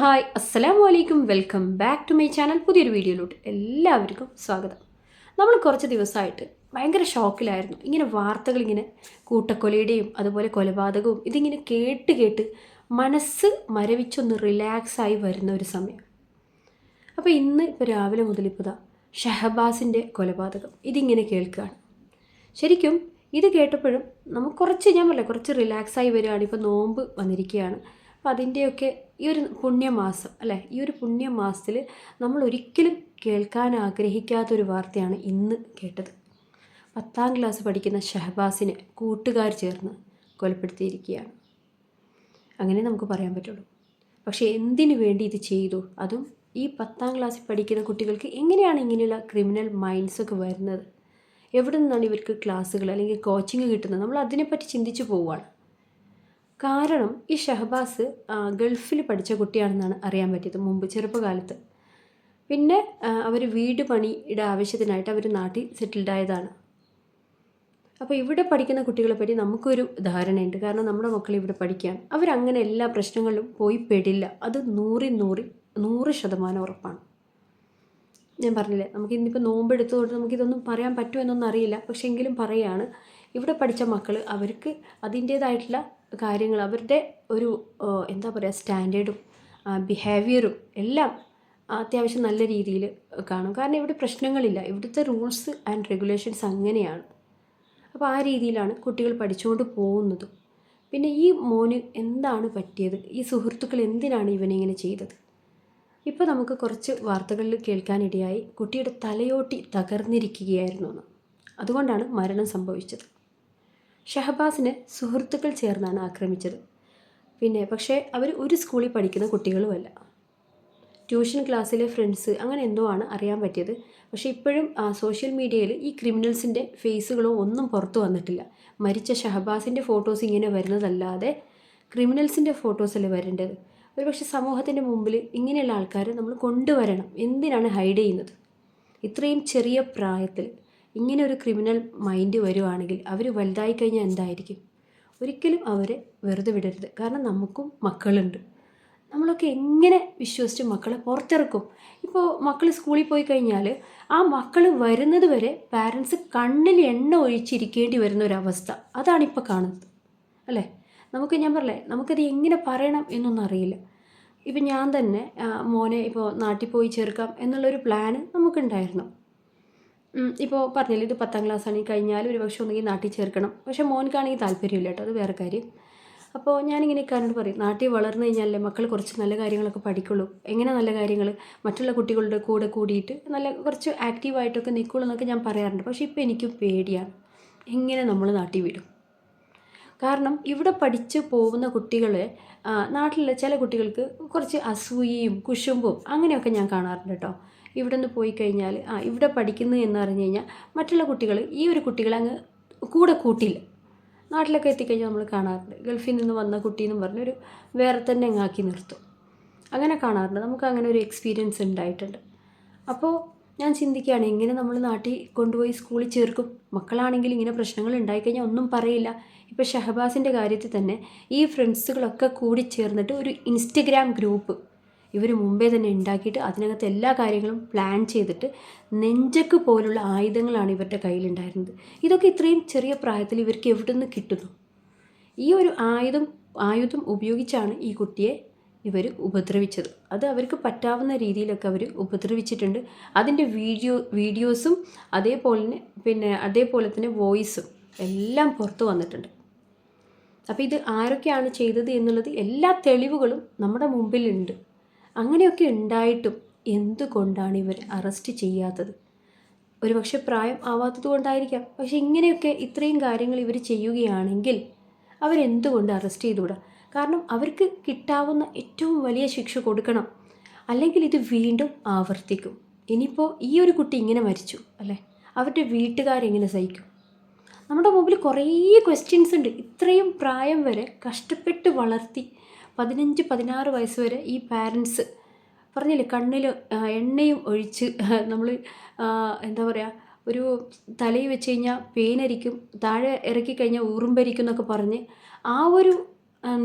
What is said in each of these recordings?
Hi അസ്സലാം വലൈക്കും welcome back to my channel. പുതിയൊരു വീഡിയോയിലോട്ട് എല്ലാവർക്കും സ്വാഗതം. നമ്മൾ കുറച്ച് ദിവസമായിട്ട് ഭയങ്കര ഷോക്കിലായിരുന്നു. ഇങ്ങനെ വാർത്തകൾ ഇങ്ങനെ കൂട്ടക്കൊലയുടെയും അതുപോലെ കൊലപാതകവും ഇതിങ്ങനെ കേട്ട് കേട്ട് മനസ്സ് മരവിച്ചൊന്ന് റിലാക്സായി വരുന്ന ഒരു സമയം. അപ്പോൾ ഇന്ന് ഇപ്പോൾ രാവിലെ മുതൽ ഇപ്പോൾ ഷഹബാസിന്റെ കൊലപാതകം ഇതിങ്ങനെ കേൾക്കുകയാണ്. ശരിക്കും ഇത് കേട്ടപ്പോഴും നമുക്ക് കുറച്ച് ഞാൻ പറയാം കുറച്ച് റിലാക്സായി വരികയാണ്. ഇപ്പോൾ നോമ്പ് വന്നിരിക്കുകയാണ്. അപ്പോൾ അതിന്റെയൊക്കെ ഈ ഒരു പുണ്യമാസം അല്ലേ? ഈ ഒരു പുണ്യമാസത്തിൽ നമ്മൾ ഒരിക്കലും കേൾക്കാൻ ആഗ്രഹിക്കാത്തൊരു വാർത്തയാണ് ഇന്ന് കേട്ടത്. പത്താം ക്ലാസ് പഠിക്കുന്ന ഷഹബാസിനെ കൂട്ടുകാർ ചേർന്ന് കൊലപ്പെടുത്തിയിരിക്കുകയാണ്. അങ്ങനെ നമുക്ക് പറയാൻ പറ്റുള്ളൂ. പക്ഷേ എന്തിനു വേണ്ടി ഇത് ചെയ്തു? അതും ഈ പത്താം ക്ലാസ്സിൽ പഠിക്കുന്ന കുട്ടികൾക്ക് എങ്ങനെയാണ് ഇങ്ങനെയുള്ള ക്രിമിനൽ മൈൻഡ്സൊക്കെ വരുന്നത്? എവിടെ നിന്നാണ് ഇവർക്ക് ക്ലാസ്സുകൾ അല്ലെങ്കിൽ കോച്ചിങ് കിട്ടുന്നത്? നമ്മൾ അതിനെപ്പറ്റി ചിന്തിച്ചു പോവുകയാണ്. കാരണം ഈ ഷഹബാസ് ഗൾഫിൽ പഠിച്ച കുട്ടിയാണെന്നാണ് അറിയാൻ പറ്റിയത് മുമ്പ് ചെറുപ്പകാലത്ത്. പിന്നെ അവർ വീട് പണിയുടെ ആവശ്യത്തിനായിട്ട് അവർ നാട്ടിൽ സെറ്റിൽഡ് ആയതാണ്. അപ്പോൾ ഇവിടെ പഠിക്കുന്ന കുട്ടികളെ പറ്റി നമുക്കൊരു ധാരണയുണ്ട്. കാരണം നമ്മുടെ മക്കൾ ഇവിടെ പഠിക്കാൻ. അവരങ്ങനെ എല്ലാ പ്രശ്നങ്ങളിലും പോയി പെടില്ല. അത് നൂറിൽ നൂറിൽ നൂറ് ശതമാനം ഉറപ്പാണ്. ഞാൻ പറഞ്ഞില്ലേ നമുക്ക് ഇന്നിപ്പോൾ നോമ്പെടുത്തതുകൊണ്ട് നമുക്കിതൊന്നും പറയാൻ പറ്റുമോ എന്നൊന്നും അറിയില്ല. പക്ഷേ എങ്കിലും പറയാണ് ഇവിടെ പഠിച്ച മക്കൾ അവർക്ക് അതിന്റേതായിട്ടുള്ള കാര്യങ്ങൾ അവരുടെ ഒരു എന്താ പറയുക സ്റ്റാൻഡേർഡും ബിഹേവിയറും എല്ലാം അത്യാവശ്യം നല്ല രീതിയിൽ കാണും. കാരണം ഇവിടെ പ്രശ്നങ്ങളില്ല. ഇവിടുത്തെ റൂൾസ് ആൻഡ് റെഗുലേഷൻസ് അങ്ങനെയാണ്. അപ്പോൾ ആ രീതിയിലാണ് കുട്ടികൾ പഠിച്ചുകൊണ്ട് പോകുന്നതും. പിന്നെ ഈ മോന് എന്താണ് പറ്റിയത്? ഈ സുഹൃത്തുക്കൾ എന്തിനാണ് ഇവനിങ്ങനെ ചെയ്തത്? ഇപ്പോൾ നമുക്ക് കുറച്ച് വാർത്തകളിൽ കേൾക്കാനിടയായി കുട്ടിയുടെ തലയോട്ടി തകർന്നിരിക്കുകയായിരുന്നു അതുകൊണ്ടാണ് മരണം സംഭവിച്ചത്. ഷഹബാസിനെ സുഹൃത്തുക്കൾ ചേർന്നാണ് ആക്രമിച്ചത്. പിന്നെ പക്ഷേ അവർ ഒരു സ്കൂളിൽ പഠിക്കുന്ന കുട്ടികളുമല്ല. ട്യൂഷൻ ക്ലാസ്സിലെ ഫ്രണ്ട്സ് അങ്ങനെ എന്തോ ആണ് അറിയാൻ പറ്റിയത്. പക്ഷേ ഇപ്പോഴും സോഷ്യൽ മീഡിയയിൽ ഈ ക്രിമിനൽസിന്റെ ഫേസുകളോ ഒന്നും പുറത്തു വന്നിട്ടില്ല. മരിച്ച ഷഹബാസിന്റെ ഫോട്ടോസ് ഇങ്ങനെ വരുന്നതല്ലാതെ ക്രിമിനൽസിന്റെ ഫോട്ടോസല്ലേ വരേണ്ടത്? ഒരു പക്ഷേ സമൂഹത്തിന്റെ മുമ്പിൽ ഇങ്ങനെയുള്ള ആൾക്കാരെ നമ്മൾ കൊണ്ടുവരണം. എന്തിനാണ് ഹൈഡ് ചെയ്യുന്നത്? ഇത്രയും ചെറിയ പ്രായത്തിൽ ഇങ്ങനെ ഒരു ക്രിമിനൽ മൈൻഡ് വരുവാണെങ്കിൽ അവർ വലുതായി കഴിഞ്ഞാൽ എന്തായിരിക്കും? ഒരിക്കലും അവരെ വെറുതെ വിടരുത്. കാരണം നമുക്കും മക്കളുണ്ട്. നമ്മളൊക്കെ എങ്ങനെ വിശ്വസിച്ച് മക്കളെ പുറത്തിറക്കും? ഇപ്പോൾ മക്കൾ സ്കൂളിൽ പോയി കഴിഞ്ഞാൽ ആ മക്കൾ വരുന്നത് വരെ പാരൻസ് കണ്ണിൽ എണ്ണ ഒഴിച്ചിരിക്കേണ്ടി വരുന്ന ഒരവസ്ഥ അതാണിപ്പോൾ കാണുന്നത്. അല്ലേ? നമുക്ക് ഞാൻ പറയേ നമുക്കത് എങ്ങനെ പറയണം എന്നൊന്നും അറിയില്ല. ഇപ്പം ഞാൻ തന്നെ മോനെ ഇപ്പോൾ നാട്ടിൽ പോയി ചേർക്കാം എന്നുള്ളൊരു പ്ലാന് നമുക്കുണ്ടായിരുന്നു. ഇപ്പോൾ പറഞ്ഞില്ല ഇത് പത്താം ക്ലാസ് ആണെങ്കിൽ കഴിഞ്ഞാൽ ഒരു പക്ഷേ ഒന്നെങ്കിൽ നാട്ടിൽ ചേർക്കണം. പക്ഷേ മോൻക്കാണെങ്കിൽ താല്പര്യമില്ല കേട്ടോ അത് വേറെ കാര്യം. അപ്പോൾ ഞാനിങ്ങനെ ഇക്കാരനോട് പറയും നാട്ടിൽ വളർന്നു കഴിഞ്ഞാലേ മക്കൾ കുറച്ച് നല്ല കാര്യങ്ങളൊക്കെ പഠിക്കുള്ളൂ. എങ്ങനെ നല്ല കാര്യങ്ങൾ? മറ്റുള്ള കുട്ടികളുടെ കൂടെ കൂടിയിട്ട് നല്ല കുറച്ച് ആക്റ്റീവായിട്ടൊക്കെ നിൽക്കുള്ളൂ എന്നൊക്കെ ഞാൻ പറയാറുണ്ട്. പക്ഷേ ഇപ്പോൾ എനിക്ക് പേടിയാണ് എങ്ങനെ നമ്മൾ നാട്ടിൽ വിടും? കാരണം ഇവിടെ പഠിച്ച് പോകുന്ന കുട്ടികളെ നാട്ടിലെ ചില കുട്ടികൾക്ക് കുറച്ച് അസൂയയും കുശുമ്പും അങ്ങനെയൊക്കെ ഞാൻ കാണാറുണ്ട് കേട്ടോ. ഇവിടെ നിന്ന് പോയി കഴിഞ്ഞാൽ ആ ഇവിടെ പഠിക്കുന്നു എന്ന് പറഞ്ഞു കഴിഞ്ഞാൽ മറ്റുള്ള കുട്ടികൾ ഈ ഒരു കുട്ടികളെ അങ്ങ് കൂടെ കൂട്ടില്ല. നാട്ടിലൊക്കെ എത്തിക്കഴിഞ്ഞാൽ നമ്മൾ കാണാറുണ്ട്. ഗൾഫിൽ നിന്ന് വന്ന കുട്ടി എന്നും പറഞ്ഞൊരു വേറെ തന്നെ അങ്ങാക്കി നിർത്തും. അങ്ങനെ കാണാറുണ്ട്. നമുക്ക് അങ്ങനെ ഒരു എക്സ്പീരിയൻസ് ഉണ്ടായിട്ടുണ്ട്. അപ്പോൾ ഞാൻ ചിന്തിക്കുകയാണ് എങ്ങനെ നമ്മൾ നാട്ടിൽ കൊണ്ടുപോയി സ്കൂളിൽ ചേർക്കും? മക്കളാണെങ്കിൽ ഇങ്ങനെ പ്രശ്നങ്ങൾ ഉണ്ടായിക്കഴിഞ്ഞാൽ ഒന്നും പറയില്ല. ഇപ്പോൾ ഷഹബാസിന്റെ കാര്യത്തിൽ തന്നെ ഈ ഫ്രണ്ട്സുകളൊക്കെ കൂടി ചേർന്നിട്ട് ഒരു ഇൻസ്റ്റഗ്രാം ഗ്രൂപ്പ് ഇവർ മുമ്പേ തന്നെ ഉണ്ടാക്കിയിട്ട് അതിനകത്ത് എല്ലാ കാര്യങ്ങളും പ്ലാൻ ചെയ്തിട്ട് നെഞ്ചക്ക് പോലുള്ള ആയുധങ്ങളാണ് ഇവരുടെ കയ്യിലുണ്ടായിരുന്നത്. ഇതൊക്കെ ഇത്രയും ചെറിയ പ്രായത്തിൽ ഇവർക്ക് എവിടെ നിന്ന് കിട്ടുന്നു? ഈ ഒരു ആയുധം ആയുധം ഉപയോഗിച്ചാണ് ഈ കുട്ടിയെ ഇവർ ഉപദ്രവിച്ചത്. അത് അവർക്ക് പറ്റാവുന്ന രീതിയിലൊക്കെ അവർ ഉപദ്രവിച്ചിട്ടുണ്ട്. അതിന്റെ വീഡിയോ വീഡിയോസും അതേപോലെ തന്നെ പിന്നെ അതേപോലെ തന്നെ വോയിസും എല്ലാം പുറത്തു വന്നിട്ടുണ്ട്. അപ്പോൾ ഇത് ആരൊക്കെയാണ് ചെയ്തത് എന്നുള്ളത് എല്ലാ തെളിവുകളും നമ്മുടെ മുമ്പിലുണ്ട്. അങ്ങനെയൊക്കെ ഉണ്ടായിട്ടും എന്തുകൊണ്ടാണ് ഇവർ അറസ്റ്റ് ചെയ്യാത്തത്? ഒരുപക്ഷെ പ്രായം ആവാത്തത് കൊണ്ടായിരിക്കാം പക്ഷേ ഇങ്ങനെയൊക്കെ ഇത്രയും കാര്യങ്ങൾ ഇവർ ചെയ്യുകയാണെങ്കിൽ അവരെന്തുകൊണ്ട് അറസ്റ്റ് ചെയ്തുകൂടാ? കാരണം അവർക്ക് കിട്ടാവുന്ന ഏറ്റവും വലിയ ശിക്ഷ കൊടുക്കണം. അല്ലെങ്കിൽ ഇത് വീണ്ടും ആവർത്തിക്കും. ഇനിയിപ്പോൾ ഈ ഒരു കുട്ടി ഇങ്ങനെ മരിച്ചു അല്ലേ? അവരുടെ വീട്ടുകാരെങ്ങനെ സഹിക്കും? നമ്മുടെ മുമ്പിൽ കുറേ ക്വസ്റ്റ്യൻസ് ഉണ്ട്. ഇത്രയും പ്രായം വരെ കഷ്ടപ്പെട്ട് വളർത്തി പതിനഞ്ച് പതിനാറ് വയസ്സ് വരെ ഈ പാരൻസ് പറഞ്ഞില്ലേ കണ്ണിൽ എണ്ണയും ഒഴിച്ച് നമ്മൾ എന്താ പറയുക ഒരു തലയിൽ വെച്ച് കഴിഞ്ഞാൽ പേനരിക്കും താഴെ ഇറക്കി കഴിഞ്ഞാൽ ഉറുമ്പരിക്കും എന്നൊക്കെ പറഞ്ഞ് ആ ഒരു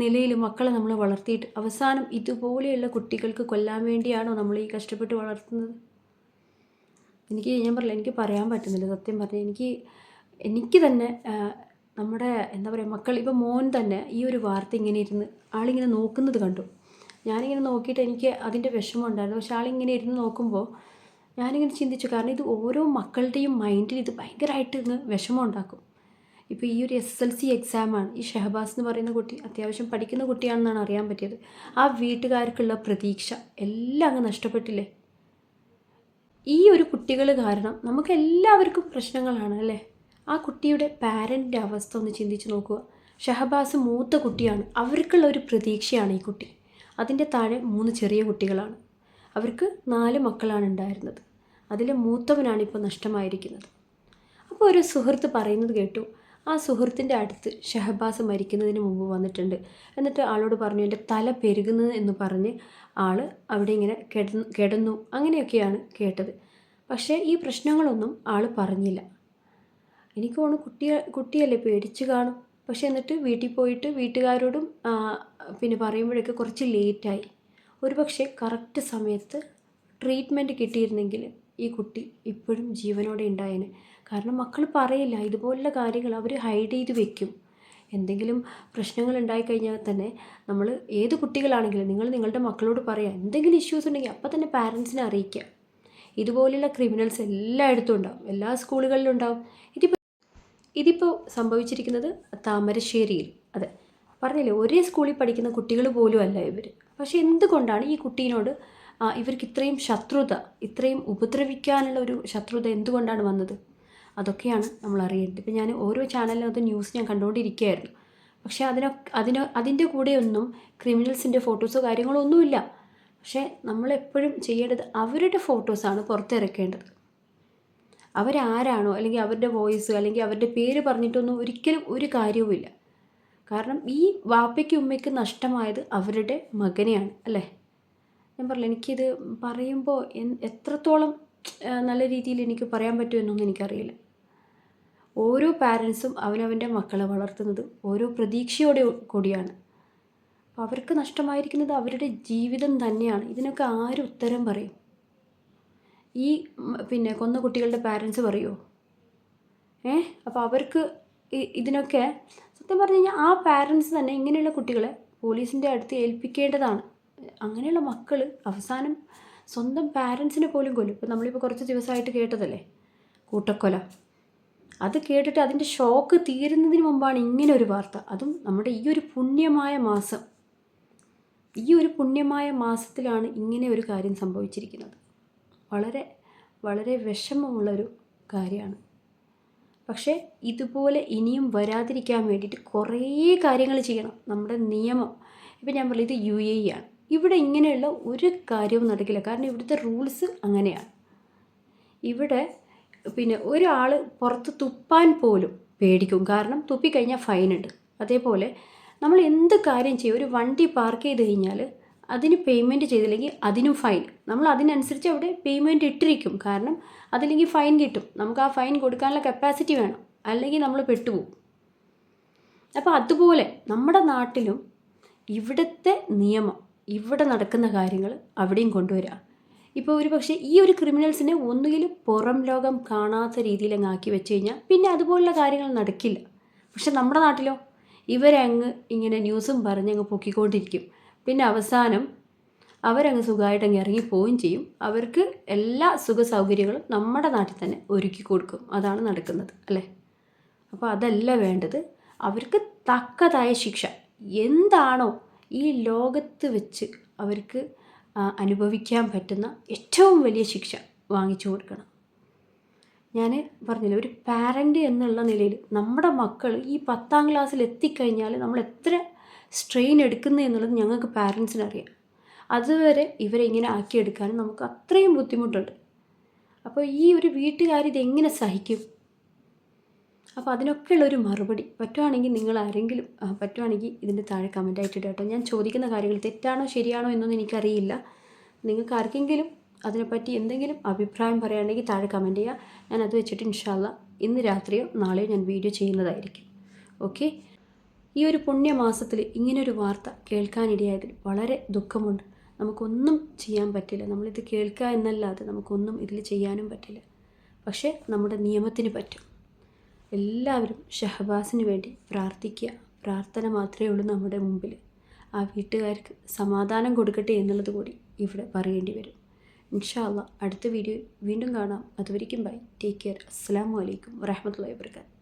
നിലയിൽ മക്കളെ നമ്മൾ വളർത്തിയിട്ട് അവസാനം ഇതുപോലെയുള്ള കുട്ടികൾക്ക് കൊല്ലാൻ വേണ്ടിയാണോ നമ്മൾ ഈ കഷ്ടപ്പെട്ട് വളർത്തുന്നത്? എനിക്ക് ഞാൻ പറയില്ല എനിക്ക് പറയാൻ പറ്റുന്നില്ല സത്യം പറഞ്ഞാൽ എനിക്ക് എനിക്ക് തന്നെ നമ്മുടെ എന്താ പറയുക മക്കൾ ഇപ്പോൾ മോൻ തന്നെ ഈ ഒരു വാർത്ത ഇങ്ങനെ ഇരുന്ന് ആളിങ്ങനെ നോക്കുന്നത് കണ്ടു. ഞാനിങ്ങനെ നോക്കിയിട്ട് എനിക്ക് അതിന്റെ വിഷമം ഉണ്ടായിരുന്നു. പക്ഷെ ആളിങ്ങനെ ഇരുന്ന് നോക്കുമ്പോൾ ഞാനിങ്ങനെ ചിന്തിച്ചു കാരണം ഇത് ഓരോ മക്കളുടെയും മൈൻഡിൽ ഇത് ഭയങ്കരമായിട്ട് ഇന്ന് വിഷമം ഉണ്ടാക്കും. ഇപ്പോൾ ഈ ഒരു എസ് എൽ സി എക്സാമാണ് ഈ ഷഹബാസ് എന്ന് പറയുന്ന കുട്ടി അത്യാവശ്യം പഠിക്കുന്ന കുട്ടിയാണെന്നാണ് അറിയാൻ പറ്റിയത്. ആ വീട്ടുകാർക്കുള്ള പ്രതീക്ഷ എല്ലാം അങ്ങ് നഷ്ടപ്പെട്ടില്ലേ? ഈ ഒരു കുട്ടികൾ കാരണം നമുക്ക് എല്ലാവർക്കും പ്രശ്നങ്ങളാണ് അല്ലേ? ആ കുട്ടിയുടെ പാരന്റിന്റെ അവസ്ഥ ഒന്ന് ചിന്തിച്ച് നോക്കുക. ഷഹബാസ് മൂത്ത കുട്ടിയാണ്. അവർക്കുള്ള ഒരു പ്രതീക്ഷയാണ് ഈ കുട്ടി. അതിന്റെ താഴെ മൂന്ന് ചെറിയ കുട്ടികളാണ്. അവർക്ക് നാല് മക്കളാണ് ഉണ്ടായിരുന്നത്. അതിൽ മൂത്തവനാണ് ഇപ്പോൾ നഷ്ടമായിരിക്കുന്നത്. അപ്പോൾ ഒരു സുഹൃത്ത് പറയുന്നത് കേട്ടു ആ സുഹൃത്തിന്റെ അടുത്ത് ഷഹബാസ് മരിക്കുന്നതിന് മുമ്പ് വന്നിട്ടുണ്ട്. എന്നിട്ട് ആളോട് പറഞ്ഞു എന്റെ തല പെരുകുന്നത് എന്ന് പറഞ്ഞ് ആൾ അവിടെ ഇങ്ങനെ കിടന്നു കിടന്നു. അങ്ങനെയൊക്കെയാണ് കേട്ടത്. പക്ഷേ ഈ പ്രശ്നങ്ങളൊന്നും ആൾ പറഞ്ഞില്ല. എനിക്ക് തോന്നുന്നു കുട്ടിയെ കുട്ടിയല്ലേ പേടിച്ച് കാണും. പക്ഷേ എന്നിട്ട് വീട്ടിൽ പോയിട്ട് വീട്ടുകാരോടും പിന്നെ പറയുമ്പോഴൊക്കെ കുറച്ച് ലേറ്റായി. ഒരു പക്ഷേ കറക്റ്റ് സമയത്ത് ട്രീറ്റ്മെന്റ് കിട്ടിയിരുന്നെങ്കിൽ ഈ കുട്ടി ഇപ്പോഴും ജീവനോടെ ഉണ്ടായേനെ. കാരണം മക്കൾ പറയില്ല ഇതുപോലുള്ള കാര്യങ്ങൾ അവർ ഹൈഡ് ചെയ്ത് വെക്കും. എന്തെങ്കിലും പ്രശ്നങ്ങൾ ഉണ്ടായിക്കഴിഞ്ഞാൽ തന്നെ നമ്മൾ ഏത് കുട്ടികളാണെങ്കിലും നിങ്ങൾ നിങ്ങളുടെ മക്കളോട് പറയാം എന്തെങ്കിലും ഇഷ്യൂസ് ഉണ്ടെങ്കിൽ അപ്പം തന്നെ പാരൻസിനെ അറിയിക്കുക. ഇതുപോലെയുള്ള ക്രിമിനൽസ് എല്ലായിടത്തും ഉണ്ടാവും എല്ലാ സ്കൂളുകളിലും ഉണ്ടാവും. ഇതിപ്പോൾ ഇതിപ്പോൾ സംഭവിച്ചിരിക്കുന്നത് താമരശ്ശേരിയിൽ. അതെ. പറഞ്ഞില്ലേ ഒരേ സ്കൂളിൽ പഠിക്കുന്ന കുട്ടികൾ പോലും അല്ല ഇവർ പക്ഷേ എന്തുകൊണ്ടാണ് ഈ കുട്ടീനോട് ഇവർക്ക് ഇത്രയും ശത്രുത ഇത്രയും ഉപദ്രവിക്കാനുള്ള ഒരു ശത്രുത എന്തുകൊണ്ടാണ് വന്നത്? അതൊക്കെയാണ് നമ്മൾ അറിയേണ്ടത്. ഇപ്പം ഞാൻ ഓരോ ചാനലിനകത്ത് ന്യൂസ് ഞാൻ കണ്ടുകൊണ്ടിരിക്കുകയായിരുന്നു പക്ഷേ അതിനൊക്കെ അതിന് അതിന്റെ കൂടെയൊന്നും ക്രിമിനൽസിന്റെ ഫോട്ടോസോ കാര്യങ്ങളോ ഒന്നുമില്ല. പക്ഷേ നമ്മളെപ്പോഴും ചെയ്യേണ്ടത് അവരുടെ ഫോട്ടോസാണ് പുറത്തിറക്കേണ്ടത്. അവരാരാണോ? അല്ലെങ്കിൽ അവരുടെ വോയിസ് അല്ലെങ്കിൽ അവരുടെ പേര് പറഞ്ഞിട്ടൊന്നും ഒരിക്കലും ഒരു കാര്യവുമില്ല. കാരണം ഈ വാപ്പയ്ക്കും ഉമ്മയ്ക്ക് നഷ്ടമായത് അവരുടെ മകനെയാണ് അല്ലേ? ഞാൻ പറഞ്ഞില്ല എനിക്കിത് പറയുമ്പോൾ എത്രത്തോളം നല്ല രീതിയിൽ എനിക്ക് പറയാൻ പറ്റുമെന്നൊന്നും എനിക്കറിയില്ല. ഓരോ പാരൻസും അവനവന്റെ മക്കളെ വളർത്തുന്നത് ഓരോ പ്രതീക്ഷയോടെ കൂടിയാണ്. അവർക്ക് നഷ്ടമായിരിക്കുന്നത് അവരുടെ ജീവിതം തന്നെയാണ്. ഇതിനൊക്കെ ആര് ഉത്തരം പറയും? ഈ പിന്നെ കൊന്ന കുട്ടികളുടെ പാരൻസ് പറയുമോ ഏ അപ്പോൾ അവർക്ക് ഇതിനൊക്കെ സത്യം പറഞ്ഞു കഴിഞ്ഞാൽ ആ പാരൻസ് തന്നെ ഇങ്ങനെയുള്ള കുട്ടികളെ പോലീസിന്റെ അടുത്ത് ഏൽപ്പിക്കേണ്ടതാണ്. അങ്ങനെയുള്ള മക്കൾ അവസാനം സ്വന്തം പാരൻസിനെ പോലും കൊല്ലും. ഇപ്പം നമ്മളിപ്പോൾ കുറച്ച് ദിവസമായിട്ട് കേട്ടതല്ലേ? കൂട്ടക്കൊല. അത് കേട്ടിട്ട് അതിന്റെ ഷോക്ക് തീരുന്നതിന് മുമ്പാണ് ഇങ്ങനെ ഒരു വാർത്ത. അതും നമ്മുടെ ഈ ഒരു പുണ്യമായ മാസം. ഈ ഒരു പുണ്യമായ മാസത്തിലാണ് ഇങ്ങനെ ഒരു കാര്യം സംഭവിച്ചിരിക്കുന്നത്. വളരെ വളരെ വിഷമമുള്ളൊരു കാര്യമാണ്. പക്ഷേ ഇതുപോലെ ഇനിയും വരാതിരിക്കാൻ വേണ്ടിയിട്ട് കുറേ കാര്യങ്ങൾ ചെയ്യണം. നമ്മുടെ നിയമം. ഇപ്പം ഞാൻ പറയുന്നത് യു എ ആണ്. ഇവിടെ ഇങ്ങനെയുള്ള ഒരു കാര്യവും നടക്കില്ല. കാരണം ഇവിടുത്തെ റൂൾസ് അങ്ങനെയാണ്. ഇവിടെ പിന്നെ ഒരാൾ പുറത്ത് തുപ്പാൻ പോലും പേടിക്കും. കാരണം തുപ്പിക്കഴിഞ്ഞാൽ ഫൈനുണ്ട് അതേപോലെ നമ്മൾ എന്ത് കാര്യം ചെയ്യും? ഒരു വണ്ടി പാർക്ക് ചെയ്ത് കഴിഞ്ഞാൽ അതിന് പേയ്മെന്റ് ചെയ്തില്ലെങ്കിൽ അതിനും ഫൈൻ നമ്മൾ അതിനനുസരിച്ച് അവിടെ പേയ്മെന്റ് ഇട്ടിരിക്കും. കാരണം അതില്ലെങ്കിൽ ഫൈൻ കിട്ടും. നമുക്ക് ആ ഫൈൻ കൊടുക്കാനുള്ള കപ്പാസിറ്റി വേണം. അല്ലെങ്കിൽ നമ്മൾ പെട്ടുപോകും. അപ്പോൾ അതുപോലെ നമ്മുടെ നാട്ടിലും ഇവിടുത്തെ നിയമം ഇവിടെ നടക്കുന്ന കാര്യങ്ങൾ അവിടെയും കൊണ്ടുവരിക. ഇപ്പോൾ ഒരു പക്ഷേ ഈ ഒരു ക്രിമിനൽസിനെ ഒന്നുകിൽ പുറം ലോകം കാണാത്ത രീതിയിൽ അങ്ങ് ആക്കി വെച്ച് കഴിഞ്ഞാൽ പിന്നെ അതുപോലുള്ള കാര്യങ്ങൾ നടക്കില്ല. പക്ഷെ നമ്മുടെ നാട്ടിലോ? ഇവരങ്ങ് ഇങ്ങനെ ന്യൂസും പറഞ്ഞ് അങ്ങ് പൊക്കിക്കൊണ്ടിരിക്കും. പിന്നെ അവസാനം അവരങ്ങ് സുഖമായിട്ട് അങ്ങ് ഇറങ്ങിപ്പോവുകയും ചെയ്യും. അവർക്ക് എല്ലാ സുഖ സൗകര്യങ്ങളും നമ്മുടെ നാട്ടിൽ തന്നെ ഒരുക്കി കൊടുക്കും. അതാണ് നടക്കുന്നത് അല്ലേ? അപ്പോൾ അതല്ല വേണ്ടത്. അവർക്ക് തക്കതായ ശിക്ഷ. എന്താണോ ഈ ലോകത്ത് വെച്ച് അവർക്ക് അനുഭവിക്കാൻ പറ്റുന്ന ഏറ്റവും വലിയ ശിക്ഷ വാങ്ങിച്ചു കൊടുക്കണം. ഞാൻ പറഞ്ഞില്ല ഒരു പാരന്റ് എന്നുള്ള നിലയിൽ നമ്മുടെ മക്കൾ ഈ പത്താം ക്ലാസ്സിൽ എത്തിക്കഴിഞ്ഞാൽ നമ്മൾ എത്ര സ്ട്രെയിൻ എടുക്കുന്നത് എന്നുള്ളത് ഞങ്ങൾക്ക് പാരൻസിന് അറിയാം. അതുവരെ ഇവരെ ഇങ്ങനെ ആക്കിയെടുക്കാനും നമുക്ക് അത്രയും ബുദ്ധിമുട്ടുണ്ട്. അപ്പോൾ ഈ ഒരു വീട്ടുകാർ ഇതെങ്ങനെ സഹിക്കും? അപ്പോൾ അതിനൊക്കെയുള്ള ഒരു മറുപടി. പറ്റുവാണെങ്കിൽ നിങ്ങൾ ആരെങ്കിലും പറ്റുവാണെങ്കിൽ ഇതിന്റെ താഴെ കമന്റായിട്ട് കേട്ടോ. ഞാൻ ചോദിക്കുന്ന കാര്യങ്ങൾ തെറ്റാണോ ശരിയാണോ എന്നൊന്നും എനിക്കറിയില്ല. നിങ്ങൾക്ക് ആർക്കെങ്കിലും അതിനെപ്പറ്റി എന്തെങ്കിലും അഭിപ്രായം പറയുകയാണെങ്കിൽ താഴെ കമന്റ് ചെയ്യുക. ഞാൻ അത് വെച്ചിട്ട് ഇൻഷാല്ല ഇന്ന് രാത്രിയോ നാളെയോ ഞാൻ വീഡിയോ ചെയ്യുന്നതായിരിക്കും. ഓക്കെ ഈ ഒരു പുണ്യമാസത്തിൽ ഇങ്ങനൊരു വാർത്ത കേൾക്കാനിടയായതിൽ വളരെ ദുഃഖമുണ്ട്. നമുക്കൊന്നും ചെയ്യാൻ പറ്റില്ല. നമ്മളിത് കേൾക്കുക എന്നല്ലാതെ നമുക്കൊന്നും ഇതിൽ ചെയ്യാനും പറ്റില്ല. പക്ഷേ നമ്മുടെ നിയമത്തിന് പറ്റും. എല്ലാവരും ഷഹബാസിന് വേണ്ടി പ്രാർത്ഥിക്കുക. പ്രാർത്ഥന മാത്രമേ ഉള്ളൂ നമ്മുടെ മുമ്പിൽ. ആ വീട്ടുകാർക്ക് സമാധാനം കൊടുക്കട്ടെ എന്നുള്ളത് കൂടി ഇവിടെ പറയേണ്ടി വരും. ഇൻഷാല്ല അടുത്ത വീഡിയോ വീണ്ടും കാണാം. അതുവരിക്കും ബൈ. Take care. അസ്സാം വലൈക്കും വരഹമുല്ലാ വാബർക്കാത്തു